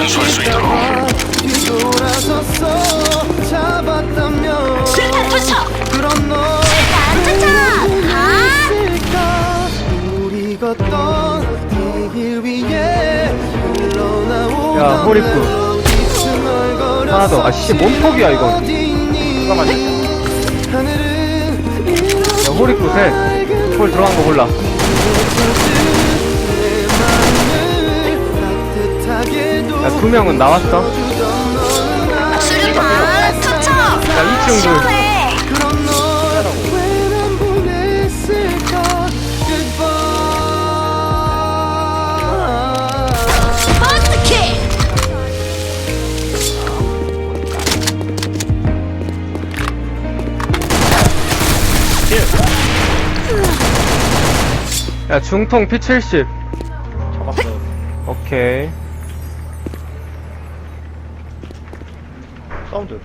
완수할 수 있도록 뒤돌아섰어 잡았다면 술탄 투척 그런 너 술탄 투척 아 우리 걷던 이길 위에 흘러나오던 야, 호리프. 멜로디 중얼거렸어. 하나 더. 아, 씨, 뭔 있니? 하늘은 이렇게 야, 호리프 셋. 홀 들어간 거 몰라. 야, 두 명은 나왔어. 술탄 투척 야, 2층 둘. 시원해 야, 중통 P70. 잡았어. 오케이. 사운드.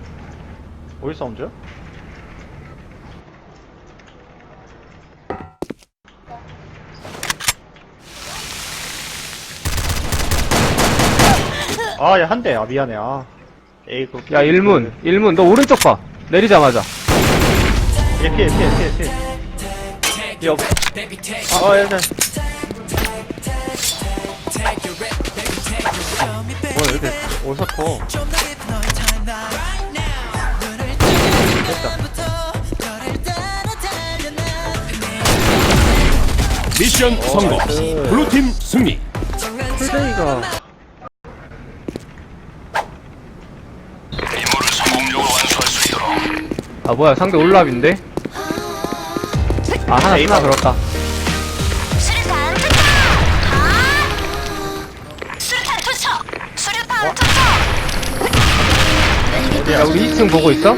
어디 사운드야? 아, 야, 한 대. 아, 미안해. 아. 에이, 그. 야, 일문. 일문. 너 오른쪽 봐. 내리자마자. 얘 피해, 피해, 피해, 피해. 여. 아, 아, 야, 야. 뭐야, 이렇게 어디서 커? 미션 성공 블루팀 승리 풀데이가. 임무를 성공적으로 완수할 수 있도록 아, 뭐야. 상대 올랍인데? 아, 하나, 하나 들었다. 야, 우리 2층 보고 있어?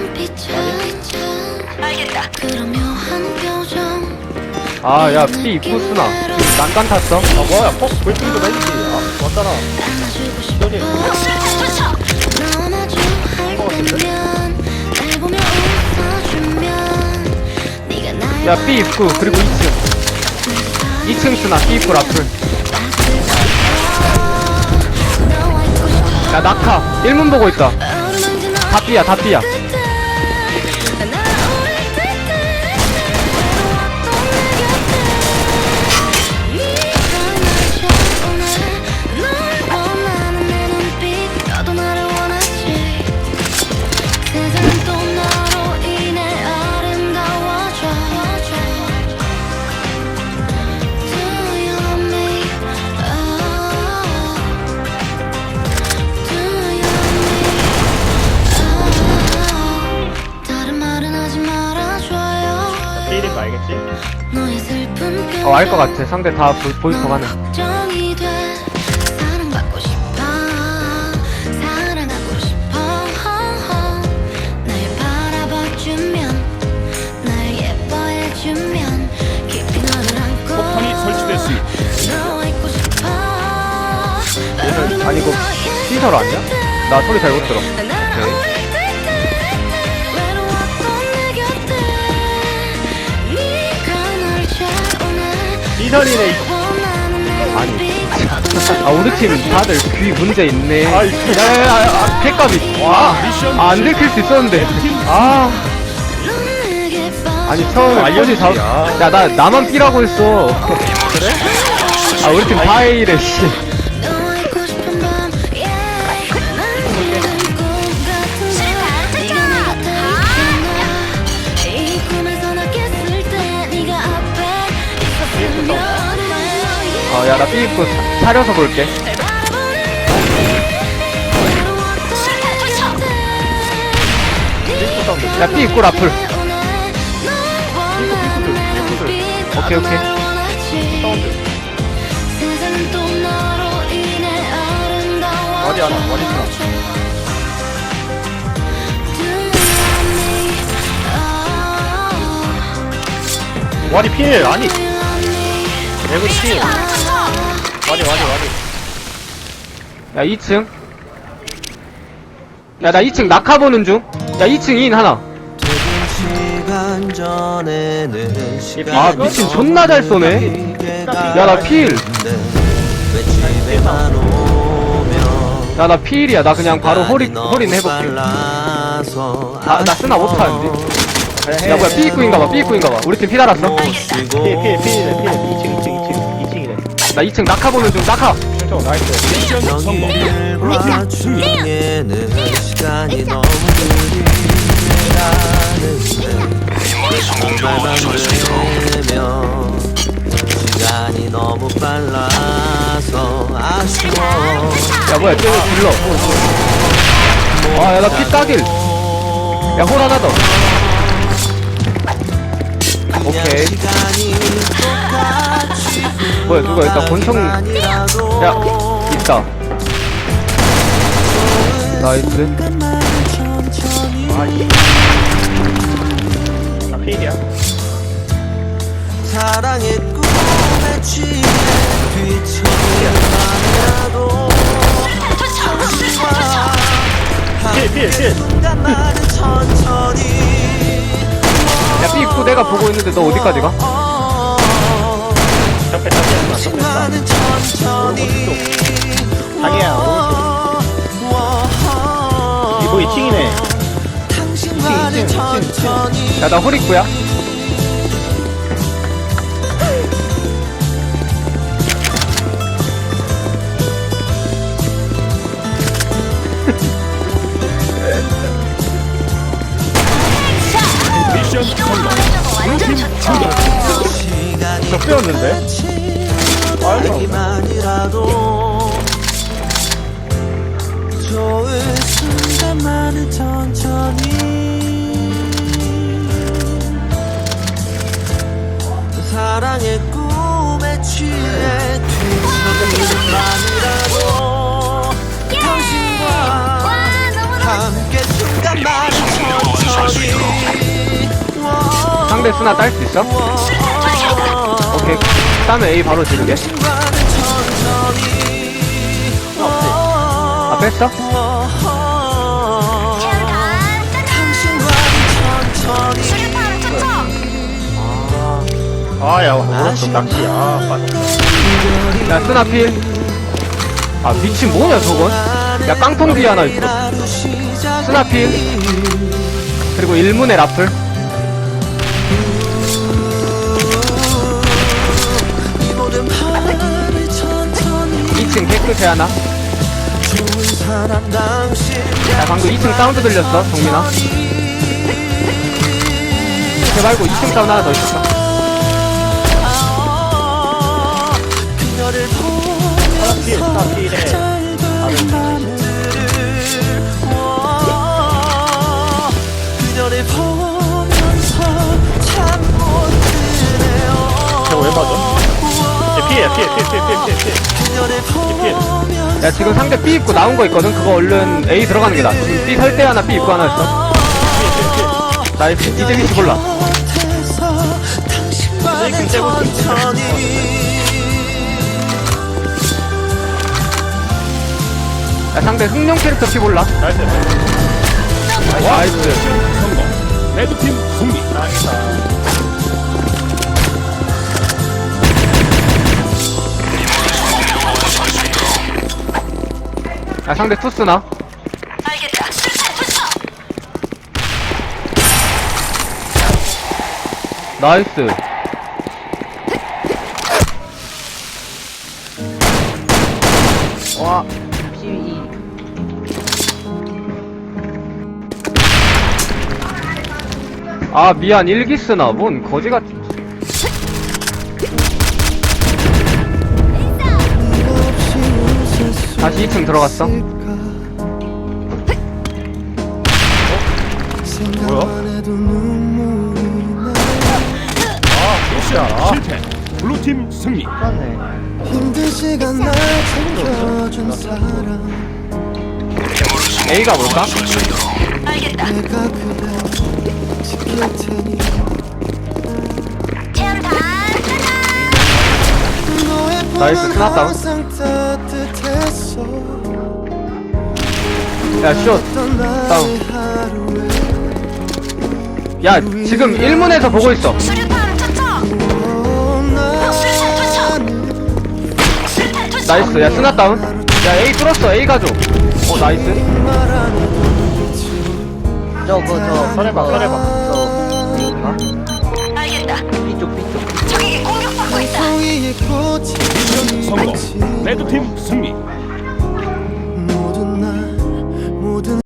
알겠다 아, 야, B 입구 쓰나. 난간 탔어. 아, 뭐야, 폭, 불핑도 매기지. 아, 왔잖아. 시전이. 술탄 투척 야, B 입구. 그리고 2층. 2층 쓰나. B 입구 라플. 야, 낙하. 1문 보고 있다. 다 B야, 다 B야. 어, 알 것 같아. 상대 다 보, 보이퍼 가는. 폭탄이 설치됐습니다. 아니, 이거 시설 아니야? 나 소리 잘 못 들어. 오케이. 시선이네. 아니, 아, 우리 팀 다들 귀 문제 있네. 아, 이 야야야, 아, 폐값이. 와, 아, 안 들킬 수 있었는데. 아, 아니, 처음에 알려주지. 포지 잡, 아. 야, 나, 나만 삐라고 했어. 그래? 아, 우리 팀다 A래, 씨. 어, 야, 나 B 입고 차- 차려서 볼게. 야, B 입고 라플. 오케이, 오케이. 어디 하나, 어디 하나. 와리 피해. 아니. 내부 피해. 술탄 투척 와리, 와리, 와리. 야, 2층. 야, 나 2층 낙하 보는 중. 야, 2층 인 하나. 시간 전에는 시간 아, 미친 존나 잘 쏘네. 야, 나 필. 야, 나 피일이야. 나 그냥 바로 홀인, 홀인 해볼게. 나 나, 나 쓰나 못하는데. 야, 뭐야, 삐입구인가봐, 삐입구인가봐. 우리 팀 피 달았어. 알겠다. 피해, 피해, 피해, 피해. 2층, 2층, 2층. 2층이래. 나 2층 낙하 보는 중, 낙하! 나이스. 미션 성공. 영일과 중에는 시간이 너무 느리다는데 정말만 되면 시간이 너무 빨라서 아쉬워 야, 뭐야, 쟤 불러. 아, 야, 나 피 따길. 야, 홀 하나 더. 오케이. 뭐야, 누가 일단 권총. 야, 있다. 나이스. 아, 이. 나 피해야. 사랑의 꿈에 취해 천천히 야, 삐입구 내가 보고 있는데 너 어디까지 가? 접해. 접해. 순간은 천천히 자기야, 이거 2층이네. 당신만은 이층, 이층, 이층. 천천히 야, 나 홀입구야. 미션 성공. 완전 좋죠. 시간이 저 빼었는데? 좋은 순간만은 천천히 사랑의 꿈에 취해 뒤처리만이라도 당신과 와, 너무너무 함께 순간만은 천천히 상대 스나 딸 수 있어? 오케이. 따면 A 바로 지르게. 아, 뺐어? 체온탄. 수류탄 투척. 아, 야, 낚시. 아, 빠졌어. 야, 스나 필. 아, 미친 뭐냐, 저건? 야, 깡통 뒤에 하나 있어. 스나 필. 그리고 일문의 라플. 이 모든 말을 천천히 2층 깨끗해 하나. 좋은 사람 당신 야, 방금 2층 사운드 들렸어, 정민아. 걔 말고 2층 사운드 하나 더 있었어. 그녀를 하나 피해, 하나 피해. 보는 피해, 피해, 피해, 피해, 피해, 피해, 피해. 야, 지금 상대 B 입고 나온 거 있거든? 그거 얼른 A 들어가는 게 나아. 지금 B 설 때 하나, B 입고 하나 있어. 나이스. 이제 위치 몰라. 야, 상대 흥룡 캐릭터 피 몰라. 나이스. 나이스. 성공. 레드팀 승리. 짱이다. 야, 상대 투스나. 알겠다. 나이스. 와, 아, 미안. 일기 쓰나. 뭔 거지같. 다시 2층 들어갔어. 뭐야? 미션 실패. 블루팀 승리. 맞네. 힘든 시간 날 챙겨준 사람 A가 뭘까? 알겠다. 내가 그대 지킬 테니 체온탄. 너의 나이스. 항상 야, 슛. 하루에 야, 지금 1문에서 보고 있어. 수류탄 투척. 오, 수류탄 투척. 나는 수류탄 투척. 나이스. 야, 스나 다운. 야 A 뚫었어 A 가줘 어 나이스 저거 저 설해봐 설해봐 알겠다. B쪽 B쪽 적에게 공격받고 있다. 성공. 레드팀 승리.